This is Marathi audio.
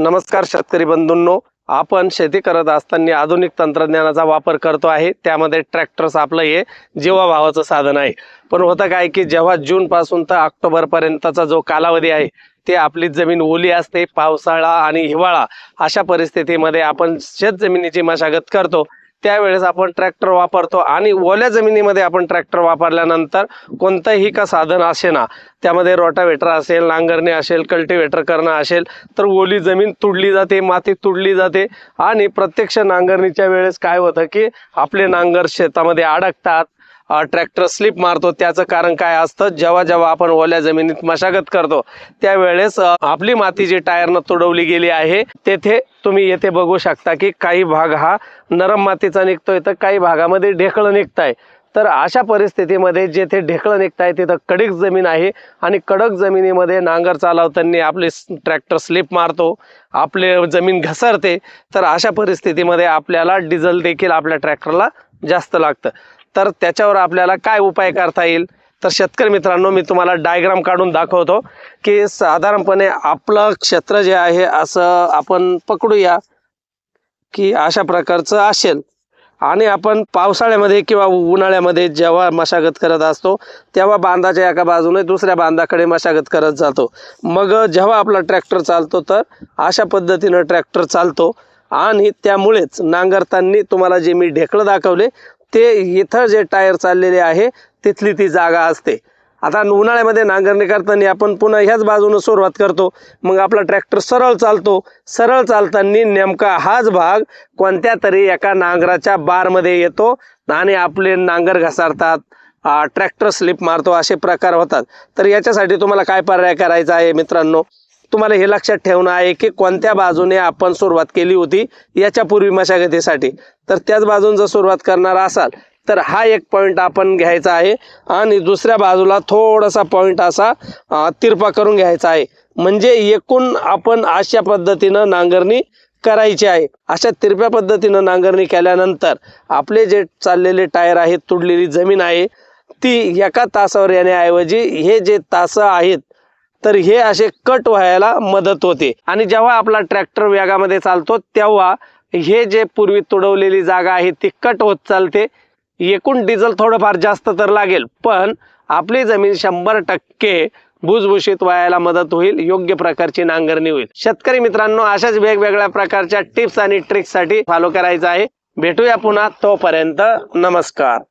नमस्कार शेतकरी बंधूंनो. आपण शेती करत असताना आधुनिक तंत्रज्ञानाचा वापर करतो आहे. त्यामध्ये ट्रॅक्टर्स आपलं हे जीवाभावाचं साधन आहे. पण होतं काय की जेव्हा जूनपासून तर ऑक्टोबरपर्यंतचा जो कालावधी आहे ते आपली जमीन ओली असते. पावसाळा आणि हिवाळा अशा परिस्थितीमध्ये आपण शेत जमिनीची मशागत करतो. त्यावेळेस आपण ट्रॅक्टर वापरतो आणि ओल्या जमिनीमध्ये आपण ट्रॅक्टर वापरल्यानंतर कोणतंही का साधन असे ना त्यामध्ये रोटावेटर असेल नांगरणी असेल कल्टिवेटर करणं असेल तर ओली जमीन तुडली जाते माती तुडली जाते आणि प्रत्यक्ष नांगरणीच्या वेळेस काय होतं की आपले नांगर शेतामध्ये अडकतात ट्रॅक्टर स्लिप मारतो. त्याचं कारण काय असतं? जेव्हा जेव्हा आपण ओल्या जमिनीत मशागत करतो त्यावेळेस आपली माती जी टायरनं तुडवली गेली आहे तेथे तुम्ही येथे बघू शकता की काही भाग हा नरम मातीचा निघतोय तर काही भागामध्ये ढेकळं निघताय. तर अशा परिस्थितीमध्ये जेथे ढेकळं निघताय तिथं कडक जमीन आहे आणि कडक जमिनीमध्ये नांगर चालवताना आपले ट्रॅक्टर स्लिप मारतो आपले जमीन घसरते. तर अशा परिस्थितीमध्ये आपल्याला डिझेल देखील आपल्या ट्रॅक्टरला जास्त लागतं. तर त्याच्यावर आपल्याला काय उपाय करता येईल? तर शेतकरी मित्रांनो मी तुम्हाला डायग्राम काढून दाखवतो की साधारणपणे आपलं क्षेत्र जे आहे असं आपण पकडूया की अशा प्रकारचं असेल. आणि आपण पावसाळ्यामध्ये किंवा उन्हाळ्यामध्ये जेव्हा मशागत करत असतो तेव्हा बांधाच्या एका बाजूने दुसऱ्या बांधाकडे मशागत करत जातो. मग जेव्हा आपला ट्रॅक्टर चालतो तर अशा पद्धतीनं ट्रॅक्टर चालतो. आणि त्यामुळेच नांगरताना तुम्हाला जे मी ढेकळं दाखवले ते इथं जे टायर चाललेले आहे तिथली ती जागा असते. आता उन्हाळ्यामध्ये नांगरणी करताना आपण पुन्हा ह्याच बाजूनं सुरुवात करतो. मग आपला ट्रॅक्टर सरळ चालतो. सरळ चालताना नेमका हाच भाग कोणत्या तरी एका नांगराच्या बारमध्ये येतो आणि आपले नांगर घसारतात ट्रॅक्टर स्लिप मारतो असे प्रकार होतात. तर याच्यासाठी तुम्हाला काय पर्याय करायचा आहे मित्रांनो? तुम्हाला हे लक्षात ठेवणं आहे की कोणत्या बाजूने आपण सुरुवात केली होती याच्यापूर्वी मशागतीसाठी. तर त्याच बाजून जर सुरुवात करणार असाल तर हा एक पॉईंट आपण घ्यायचा आहे. आणि दुसऱ्या बाजूला थोडासा पॉईंट असा तिरपा करून घ्यायचा आहे. म्हणजे एकूण आपण अशा पद्धतीनं नांगरणी करायची आहे. अशा तिरप्या पद्धतीनं नांगरणी केल्यानंतर आपले जे चाललेले टायर आहेत तुडलेली जमीन आहे ती एका तासावर येण्याऐवजी हे जे तासं आहेत तर हे असे कट व्हायला मदत होते. आणि जेव्हा आपला ट्रॅक्टर वेगामध्ये चालतो तेव्हा हे जे पूर्वी तुडवलेली जागा आहे ती कट होत चालते. एकूण डिझेल थोडंफार जास्त तर लागेल पण आपली जमीन शंभर टक्के भुसभुशीत व्हायला मदत होईल योग्य प्रकारची नांगरणी होईल. शेतकरी मित्रांनो अशाच वेगवेगळ्या प्रकारच्या टिप्स आणि ट्रिक्ससाठी फॉलो करायचं आहे. भेटूया पुन्हा तोपर्यंत नमस्कार.